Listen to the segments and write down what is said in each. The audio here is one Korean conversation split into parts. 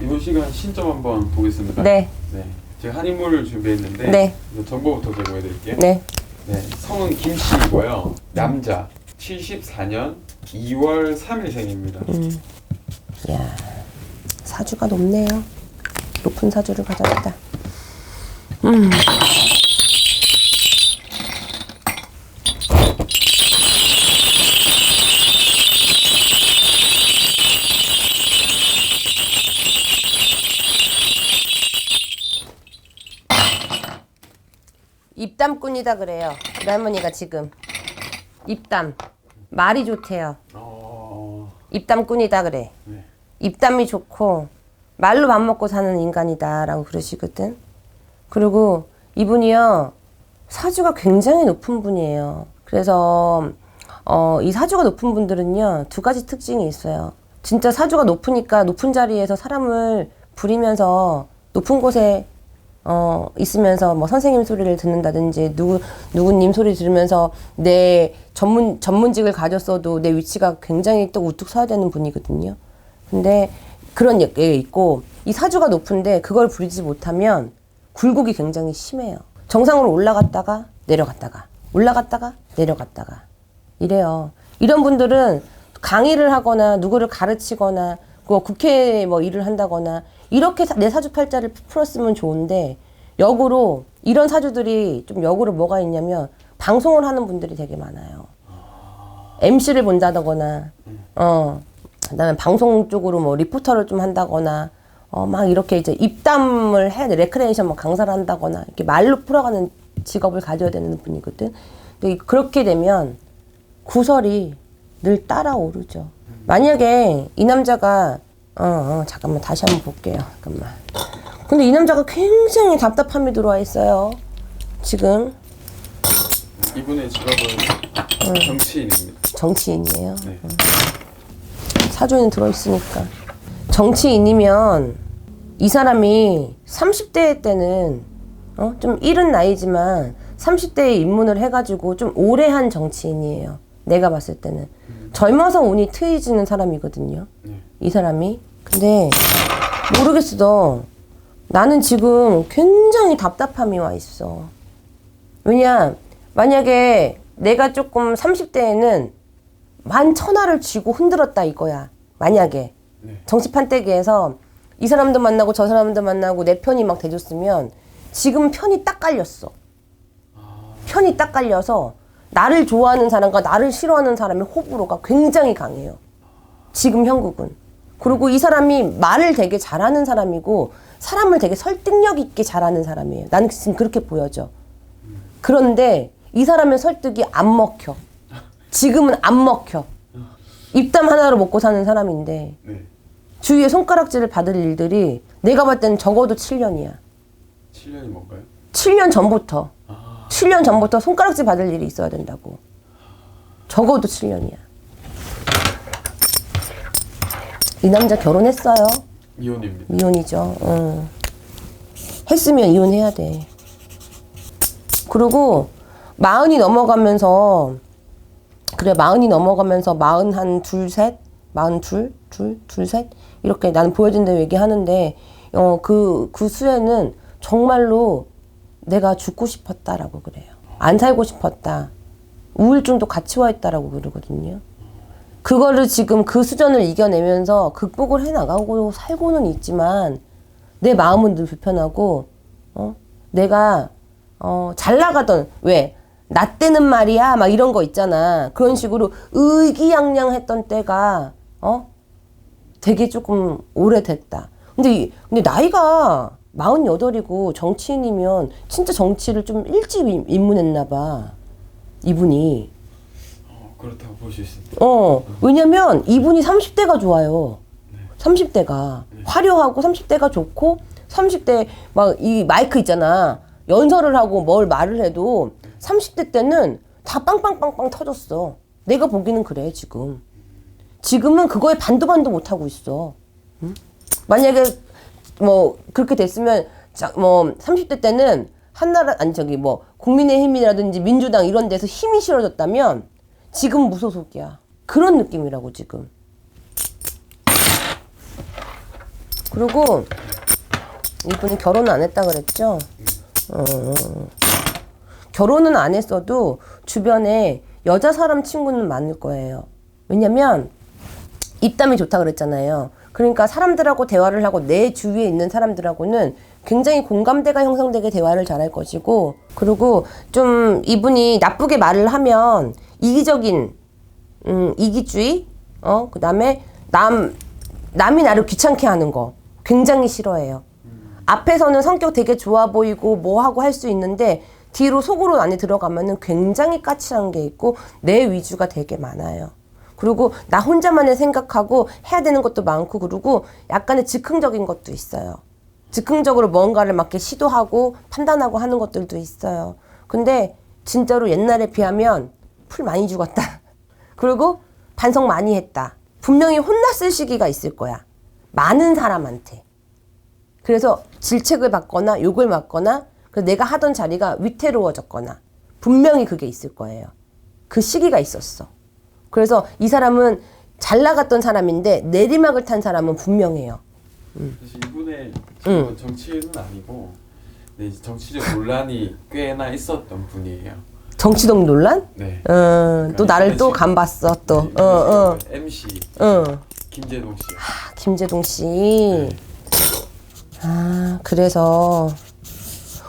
이번 시간 신점 한번 보겠습니다. 네. 네. 제가 한 인물을 준비했는데 네. 우선 정보부터 제공해 드릴게요. 네. 네. 성은 김씨이고요. 남자. 74년 2월 3일생입니다. 음. 야 사주가 높네요. 높은 사주를 가졌다. 음. 입담꾼이다 그래요. 우리 할머니가 지금 입담 말이 좋대요. 어... 입담꾼이다 그래. 네. 입담이 좋고 말로 밥 먹고 사는 인간이다라고 그러시거든. 그리고 이분이요 사주가 굉장히 높은 분이에요. 그래서 어, 이 사주가 높은 분들은요 두 가지 특징이 있어요. 진짜 사주가 높으니까 높은 자리에서 사람을 부리면서 높은 곳에 어, 있으면서 뭐 선생님 소리를 듣는다든지 누구 누구님 소리 들으면서 내 전문 전문직을 가졌어도 내 위치가 굉장히 또 우뚝 서야 되는 분이거든요. 근데 그런 게 있고 이 사주가 높은데 그걸 부리지 못하면 굴곡이 굉장히 심해요. 정상으로 올라갔다가 내려갔다가 올라갔다가 내려갔다가 이래요. 이런 분들은 강의를 하거나 누구를 가르치거나 뭐 국회에 뭐 일을 한다거나 이렇게 사- 내 사주팔자를 풀었으면 좋은데 역으로 이런 사주들이 좀 역으로 뭐가 있냐면 방송을 하는 분들이 되게 많아요. MC를 본다거나 어 그다음에 방송 쪽으로 뭐 리포터를 좀 한다거나 어 막 이렇게 이제 입담을 해 레크레이션 뭐 강사를 한다거나 이렇게 말로 풀어가는 직업을 가져야 되는 분이거든. 근데 이- 그렇게 되면 구설이 늘 따라오르죠. 만약에 이 남자가 어, 어 잠깐만 다시 한번 볼게요. 잠깐만. 근데 이 남자가 굉장히 답답함이 들어와 있어요. 지금 이분의 직업은 정치인입니다. 정치인이에요. 네. 사주에는 들어있으니까. 정치인이면 이 사람이 30대 때는 어? 좀 이른 나이지만 30대에 입문을 해가지고 좀 오래 한 정치인이에요. 내가 봤을 때는. 젊어서 운이 트이지는 사람이거든요. 네. 이 사람이. 근데 모르겠어. 나는 지금 굉장히 답답함이 와 있어. 왜냐, 만약에 내가 조금 30대에는 만 천하를 쥐고 흔들었다 이거야. 만약에. 네. 정치 판 때기에서 이 사람도 만나고 저 사람도 만나고 내 편이 막 돼줬으면 지금 편이 딱 깔렸어. 편이 딱 깔려서 나를 좋아하는 사람과 나를 싫어하는 사람의 호불호가 굉장히 강해요. 지금 형국은. 그리고 이 사람이 말을 되게 잘하는 사람이고 사람을 되게 설득력 있게 잘하는 사람이에요. 나는 지금 그렇게 보여져. 그런데 이 사람의 설득이 안 먹혀. 지금은 안 먹혀. 입담 하나로 먹고 사는 사람인데 네. 주위에 손가락질을 받을 일들이 내가 봤을 때는 적어도 7년이야. 7년이 뭔가요? 7년 전부터. 7년 전부터 손가락질 받을 일이 있어야 된다고. 적어도 7년이야. 이 남자 결혼했어요. 이혼입니다. 이혼이죠. 응. 했으면 이혼해야 돼. 그리고 마흔이 넘어가면서 그래 마흔이 넘어가면서 마흔 한 둘 셋, 마흔 둘, 둘, 둘셋 이렇게 나는 보여준다고 얘기하는데 어그그 그 수에는 정말로 내가 죽고 싶었다라고 그래요. 안 살고 싶었다. 우울증도 같이 와 있다라고 그러거든요. 그거를 지금 그 수전을 이겨내면서 극복을 해 나가고 살고는 있지만 내 마음은 늘 불편하고 어 내가 어 잘 나가던 왜 나 때는 말이야 막 이런 거 있잖아 그런 식으로 의기양양했던 때가 어 되게 조금 오래됐다 근데 이- 근데 나이가 마흔여덟이고 정치인이면 진짜 정치를 좀 일찍 입- 입문했나 봐 이분이 어, 그렇다고 볼 수 있습니다. 어, 왜냐면 이분이 30대가 좋아요. 30대가. 화려하고 30대가 좋고 30대 막 이 마이크 있잖아. 연설을 하고 뭘 말을 해도 30대 때는 다 빵빵빵빵 터졌어. 내가 보기는 그래, 지금. 지금은 그거에 반도 반도 못 하고 있어. 응? 만약에 뭐 그렇게 됐으면 자, 뭐 30대 때는 한나라 아니 저기 뭐 국민의힘이라든지 민주당 이런 데서 힘이 실어졌다면 지금 무소속이야. 그런 느낌이라고 지금. 그리고 이분이 결혼 안 했다 그랬죠? 어, 결혼은 안 했어도 주변에 여자 사람 친구는 많을 거예요. 왜냐면 입담이 좋다 그랬잖아요. 그러니까 사람들하고 대화를 하고 내 주위에 있는 사람들하고는 굉장히 공감대가 형성되게 대화를 잘할 것이고 그리고 좀 이분이 나쁘게 말을 하면 이기적인 음, 이기주의 어 그다음에 남 남이 나를 귀찮게 하는 거 굉장히 싫어해요. 앞에서는 성격 되게 좋아 보이고 뭐 하고 할 수 있는데 뒤로 속으로 안에 들어가면은 굉장히 까칠한 게 있고 내 위주가 되게 많아요. 그리고 나 혼자만의 생각하고 해야 되는 것도 많고 그리고 약간의 즉흥적인 것도 있어요. 즉흥적으로 뭔가를 막 이렇게 시도하고 판단하고 하는 것들도 있어요. 근데 진짜로 옛날에 비하면 풀 많이 죽었다. 그리고 반성 많이 했다. 분명히 혼났을 시기가 있을 거야. 많은 사람한테. 그래서 질책을 받거나 욕을 맞거나 내가 하던 자리가 위태로워졌거나 분명히 그게 있을 거예요. 그 시기가 있었어. 그래서 이 사람은 잘 나갔던 사람인데 내리막을 탄 사람은 분명해요. 사실 이분의 직업은 정치인은 아니고 네, 정치적 논란이 꽤나 있었던 분이에요. 정치동 논란? 네. 어, 또 나를 또 간봤어 또. 네, 어, 어, MC 어. 김재동 씨. 아, 김재동 씨. 아, 그래서.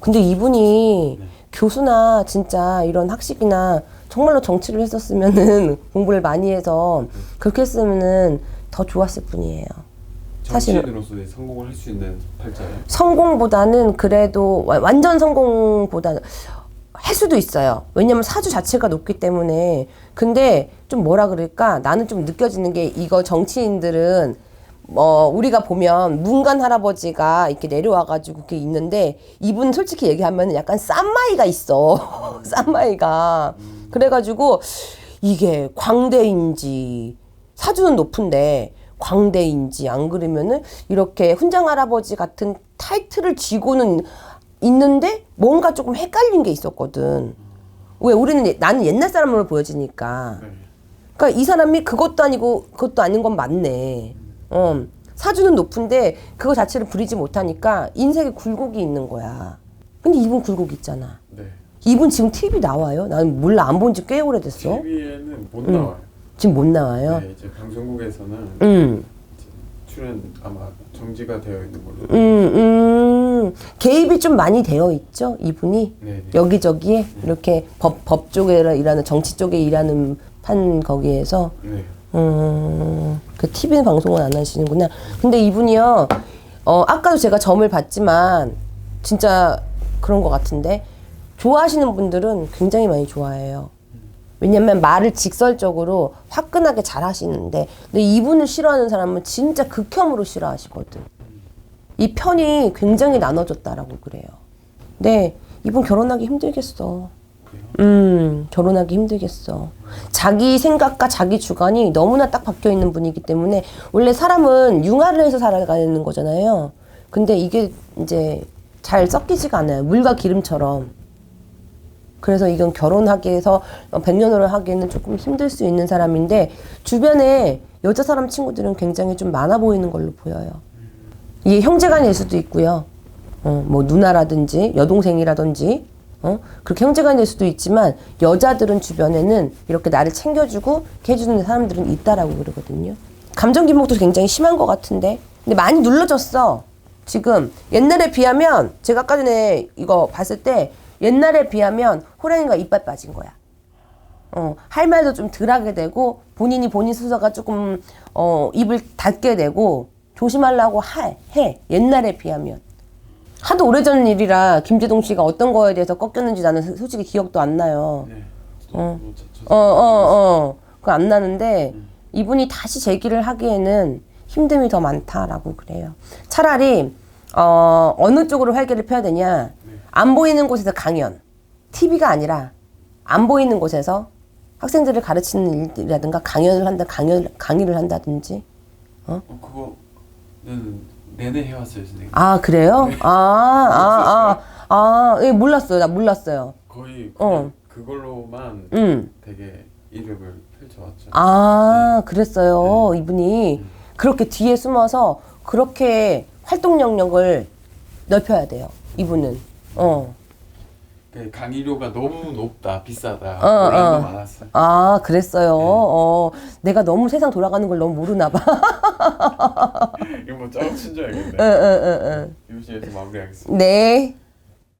근데 이분이 네. 교수나 진짜 이런 학식이나 정말로 정치를 했었으면은 공부를 많이 해서 그렇게 했으면은 더 좋았을 뿐이에요. 정치인으로서의 성공을 할 수 있는 팔자예요. 성공보다는 그래도 와- 완전 성공보다는 할 수도 있어요. 왜냐면 사주 자체가 높기 때문에. 근데 좀 뭐라 그럴까? 나는 좀 느껴지는 게 이거 정치인들은 뭐 우리가 보면 문간 할아버지가 이렇게 내려와가지고 이렇게 있는데 이분 솔직히 얘기하면 약간 쌈마이가 있어. 쌈마이가. 그래가지고 이게 광대인지 사주는 높은데 광대인지 안 그러면은 이렇게 훈장 할아버지 같은 타이틀을 쥐고는 있는데 뭔가 조금 헷갈린 게 있었거든. 왜 우리는 예- 나는 옛날 사람으로 보여지니까. 네. 그러니까 이 사람이 그것도 아니고 그것도 아닌 건 맞네. 어. 사주는 높은데 그거 자체를 부리지 못하니까 인생에 굴곡이 있는 거야. 근데 이분 굴곡 있잖아. 네. 이분 지금 TV 나와요? 나는 몰라 안 본 지 꽤 오래됐어. TV에는 못 나와요. 지금 못 나와요. 네, 이제 방송국에서는 음. 출연 아마 정지가 되어 있는 걸로. 음, 음. 개입이 좀 많이 되어 있죠, 이분이. 네, 네. 여기저기에 이렇게 법, 법 쪽에 일하는 정치 쪽에 일하는 판 거기에서 네. 음, 그 TV 방송은 안 하시는구나. 근데 이분이요, 어, 아까도 제가 점을 봤지만, 진짜 그런 것 같은데, 좋아하시는 분들은 굉장히 많이 좋아해요. 왜냐면 말을 직설적으로 화끈하게 잘 하시는데, 근데 이분을 싫어하는 사람은 진짜 극혐으로 싫어하시거든. 이 편이 굉장히 나눠졌다라고 그래요. 근데 이분 결혼하기 힘들겠어. 음, 결혼하기 힘들겠어. 자기 생각과 자기 주관이 너무나 딱 박혀 있는 분이기 때문에 원래 사람은 융화를 해서 살아가는 거잖아요. 근데 이게 이제 잘 섞이지가 않아요. 물과 기름처럼. 그래서 이건 결혼하기 위해서 백년호를 하기에는 조금 힘들 수 있는 사람인데 주변에 여자 사람 친구들은 굉장히 좀 많아 보이는 걸로 보여요. 이게 형제간일 수도 있고요. 어, 뭐 누나라든지 여동생이라든지 어? 그렇게 형제간일 수도 있지만 여자들은 주변에는 이렇게 나를 챙겨주고 해주는 사람들은 있다라고 그러거든요. 감정 기복도 굉장히 심한 것 같은데 근데 많이 눌러졌어. 지금 옛날에 비하면 제가 아까 전에 이거 봤을 때 옛날에 비하면 호랑이가 이빨 빠진 거야. 어, 할 말도 좀 덜하게 되고 본인이 본인 스스로가 조금 어, 입을 닫게 되고 조심하려고 하, 해 옛날에 비하면 하도 오래전 일이라 김재동 씨가 어떤 거에 대해서 꺾였는지 나는 솔직히 기억도 안 나요. 네. 어. 뭐 어, 어, 어. 그거 안 나는데 이분이 다시 재기를 하기에는 힘듦이 더 많다라고 그래요. 차라리 어, 어느 쪽으로 활기를 펴야 되냐? 안 보이는 곳에서 강연. TV가 아니라 안 보이는 곳에서 학생들을 가르치는 일이라든가 강연을 한다, 강연, 강의를 한다든지. 어, 그거는 내내 해왔어요, 선생님. 아, 그래요? 아, 아, 아, 아, 예, 몰랐어요. 나 몰랐어요. 거의 어. 그걸로만 음. 되게 이력을 펼쳐왔죠. 아, 그랬어요. 이분이. 그렇게 뒤에 숨어서 그렇게 활동 영역을 넓혀야 돼요. 이분은. 어. 그 강의료가 너무 높다, 비싸다. 어, 논란도 어. 많았어요. 아, 그랬어요. 어. 내가 너무 세상 돌아가는 걸 너무 모르나 봐. 이거 뭐 짜고 친줘야겠네. 응, 응, 응, 응. 이부시에서 마무리하겠습니다. 네.